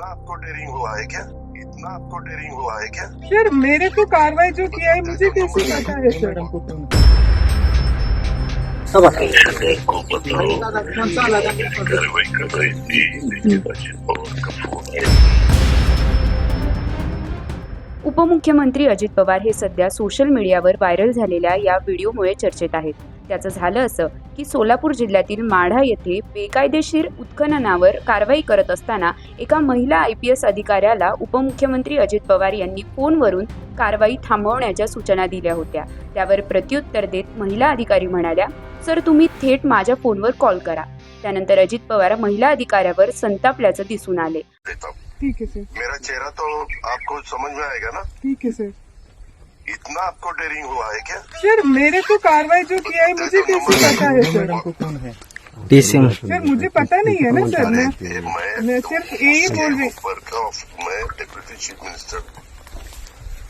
इतना आपको डेयरिंग हुआ है क्या? इतना आपको डेयरिंग हुआ है क्या? सर मेरे को कार्रवाई जो किया है मुझे कैसे पता है सर सब आता है को बताओ। कार्रवाई कर रही थी लेकिन अजित पवार का फोन आया उपमुख्यमंत्री अजित पवार हे सध्या सोशल मीडियावर व्हायरल झालेल्या या व्हिडिओमुळे चर्चेत आहेत. त्याचं झालं असं की सोलापूर जिल्ह्यातील माढा येथे बेकायदेशीर उत्खननावर कारवाई करत असताना एका महिला आय पी एस अधिकाऱ्याला उपमुख्यमंत्री अजित पवार यांनी फोनवरून कारवाई थांबवण्याच्या सूचना दिल्या होत्या. त्यावर प्रत्युत्तर देत महिला अधिकारी म्हणाल्या सर तुम्ही थेट माझ्या फोनवर कॉल करा. त्यानंतर अजित पवार महिला अधिकाऱ्यावर संतापल्याचं दिसून आले. ठीक है सर. मेरा चेहरा तो आपको समझ में आएगा ना? ठीक है सर. इतना आपको डेयरिंग हुआ है क्या? सर मेरे को कार्रवाई जो किया है मुझे कैसे पता है सर डीसीएम सर मुझे पता नहीं है ना सर मैं सिर्फ यही बोल रही मैं डिप्यूटी चीफ मिनिस्टर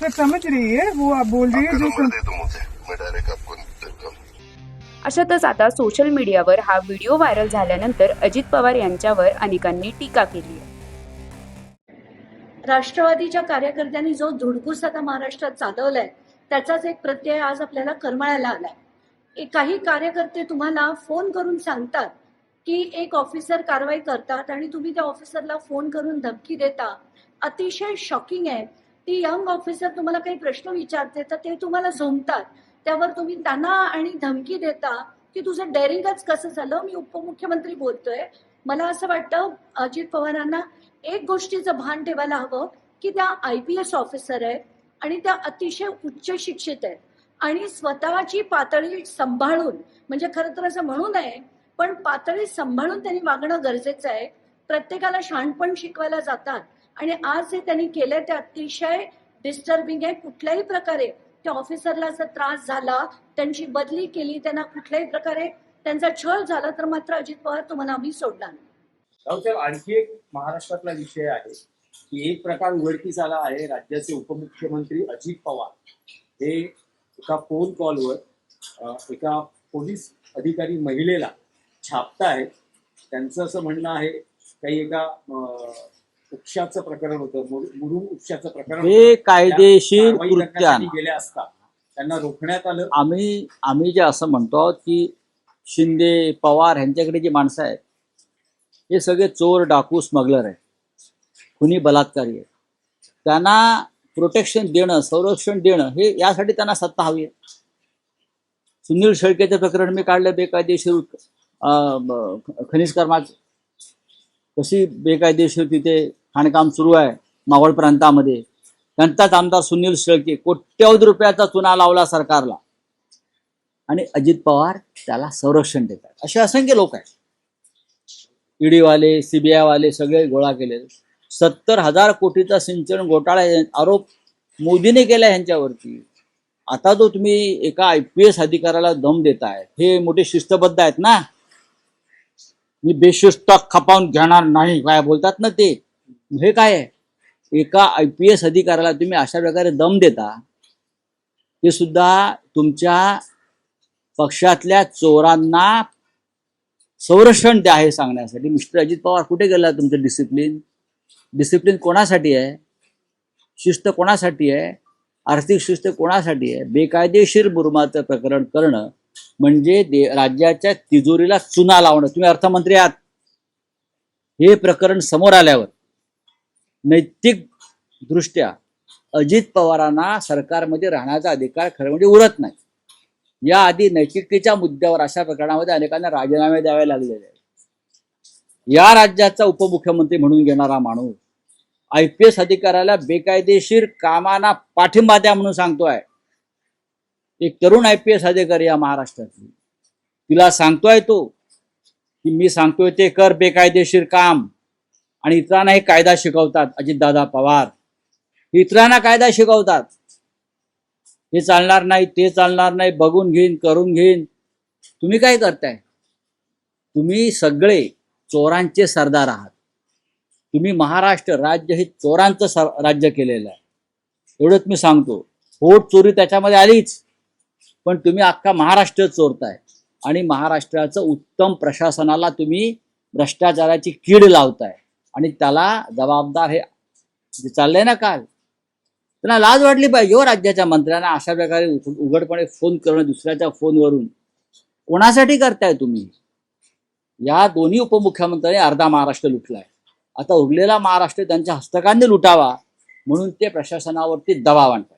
सर समझ रही है वो आप बोल रही है जो सर दे दो मुझे मैं डायरेक्ट आपको देता हूँ। अशातच आता सोशल मीडियावर हा व्हिडिओ व्हायरल झाल्यानंतर अजित पवार यांच्यावर अनेकांनी टीका केली आहे. राष्ट्रवादीच्या कार्यकर्त्यांनी जो धुडकूस आता महाराष्ट्रात चालवलाय त्याचाच एक प्रत्यय आज आपल्याला करमळायला आलाय. काही कार्यकर्ते तुम्हाला फोन करून सांगतात की एक ऑफिसर कारवाई करतात आणि तुम्ही त्या ऑफिसरला फोन करून धमकी देता. अतिशय शॉकिंग आहे. ती यंग ऑफिसर तुम्हाला काही प्रश्न विचारते तर ते तुम्हाला झोमतात त्यावर तुम्ही त्यांना आणि धमकी देता की तुझं डेअरिंगच कसं झालं? मी उपमुख्यमंत्री बोलतोय. मला असं वाटतं अजित पवारांना एक गोष्टीचं भान ठेवायला हवं की त्या आय पी एस ऑफिसर आहेत आणि त्या अतिशय उच्च शिक्षित आहेत. आणि स्वतःची पातळी सांभाळून म्हणजे खरं तर असं म्हणू नये पण पातळी सांभाळून त्यांनी वागणं गरजेचं आहे. प्रत्येकाला शहाणपण शिकवायला जातात. आणि आज जे त्यांनी केलंय ते अतिशय डिस्टर्बिंग आहे. कुठल्याही प्रकारे त्या ऑफिसरला जर त्रास झाला त्यांची बदली केली त्यांना कुठल्याही प्रकारे त्यांचा छळ झाला तर मात्र अजित पवार तुम्हाला आम्ही सोडणार नाही. राऊसाहेब आणखी एक महाराष्ट्रातला विषय आहे की एक प्रकार उघडकीस आला आहे. राज्याचे उपमुख्यमंत्री अजित पवार हे एका फोन कॉलवर एका पोलीस अधिकारी महिलेला छापतायत त्यांचं असं म्हणणं आहे काही एका उपशाचं प्रकरण होतं. मुरु- मुरुम उपशाचं प्रकरण हे. कायदेशीर गेले असता. त्यांना रोखण्यात आलं. आम्ही आम्ही जे असं म्हणतो की शिंदे पवार ह्यांच्याकडे जी माणसं आहेत हे सगळे चोर डाकू स्मगलर आहेत. खुनी बलात्कारी आहेत त्यांना प्रोटेक्शन देणं संरक्षण देणं हे यासाठी त्यांना सत्ता हवी आहे. सुनील शेळकेचं प्रकरण मी काढलं बेकायदेशीर अं, खनिज कर्माचं. कशी बेकायदेशीर तिथे खाणकाम सुरू आहे मावळ प्रांतामध्ये. त्यांचाच आमदार सुनील शेळके कोट्यवधी रुपयाचा चुना लावला सरकारला. आणि अजित पवार त्याला संरक्षण देतात. असे असंख्य लोक आहेत. ईडीवाले वाले सीबीआय वाले सगळे गोळा केले. सत्तर हजार कोटीचा सिंचन घोटाळा आरोप मोदीने केला ह्यांच्यावरती. आता जो तुम्ही एका आय पी एस अधिकाऱ्याला दम देताय. हे मोठे शिस्तबद्ध आहेत ना? मी बेशिस्त खपावून घेणार नाही. काय बोलतात ना ते? हे काय आहे? एका आय पी एस अधिकाऱ्याला तुम्ही अशा प्रकारे दम देता ते सुद्धा तुमच्या पक्षातल्या चोरांना संरक्षण द्या आहे सांगण्यासाठी. मिस्टर अजित पवार कुठे गेला तुमचं डिसिप्लिन डिसिप्लिन कोणासाठी आहे? शिस्त कोणासाठी आहे? आर्थिक शिस्त कोणासाठी आहे? बेकायदेशीर मुरुमाचं प्रकरण करणं म्हणजे दे राज्याच्या तिजोरीला चुना लावणं. तुम्ही अर्थमंत्री आहात. हे प्रकरण समोर आल्यावर नैतिक दृष्ट्या अजित पवारांना सरकारमध्ये राहण्याचा अधिकार खरं म्हणजे उरत नाही. याआधी नैतिकतेच्या मुद्द्यावर अशा प्रकरणामध्ये अनेकांना राजीनामे द्यावे लागलेले आहेत. या राज्याचा उपमुख्यमंत्री म्हणून घेणारा माणूस आय पी एस अधिकाऱ्याला बेकायदेशीर कामांना पाठिंबा द्या म्हणून सांगतोय. एक तरुण आय पी एस अधिकारी या महाराष्ट्रातली. तिला सांगतोय तो की मी सांगतोय ते कर बेकायदेशीर काम. आणि इतरांना हे कायदा शिकवतात अजितदादा पवार. इतरांना कायदा शिकवतात. हे चालणार नाही ते चालणार नाही बघून घेईन करून घेईन. तुम्ही काय करताय? तुम्ही सगळे चोरांचे सरदार आहात. तुम्ही महाराष्ट्र राज्य हे चोरांचं सर- राज्य केलेलं आहे. एवढंच मी सांगतो. होट चोरी त्याच्यामध्ये आलीच. पण तुम्ही अख्खा महाराष्ट्र चोरताय. आणि महाराष्ट्राचं उत्तम प्रशासनाला तुम्ही भ्रष्टाचाराची कीड लावताय. आणि त्याला जबाबदार हे चाललंय ना काल? त्यांना लाज वाटली पाहिजे. हो राज्याच्या मंत्र्यांना अशा प्रकारे उघडपणे फोन करणं दुसऱ्याच्या फोनवरून कोणासाठी करताय तुम्ही? या दोन्ही उपमुख्यमंत्र्यांनी अर्धा महाराष्ट्र लुटलाय. आता उरलेला महाराष्ट्र त्यांच्या हस्तकांनी लुटावा म्हणून ते प्रशासनावरती दबाव आणतात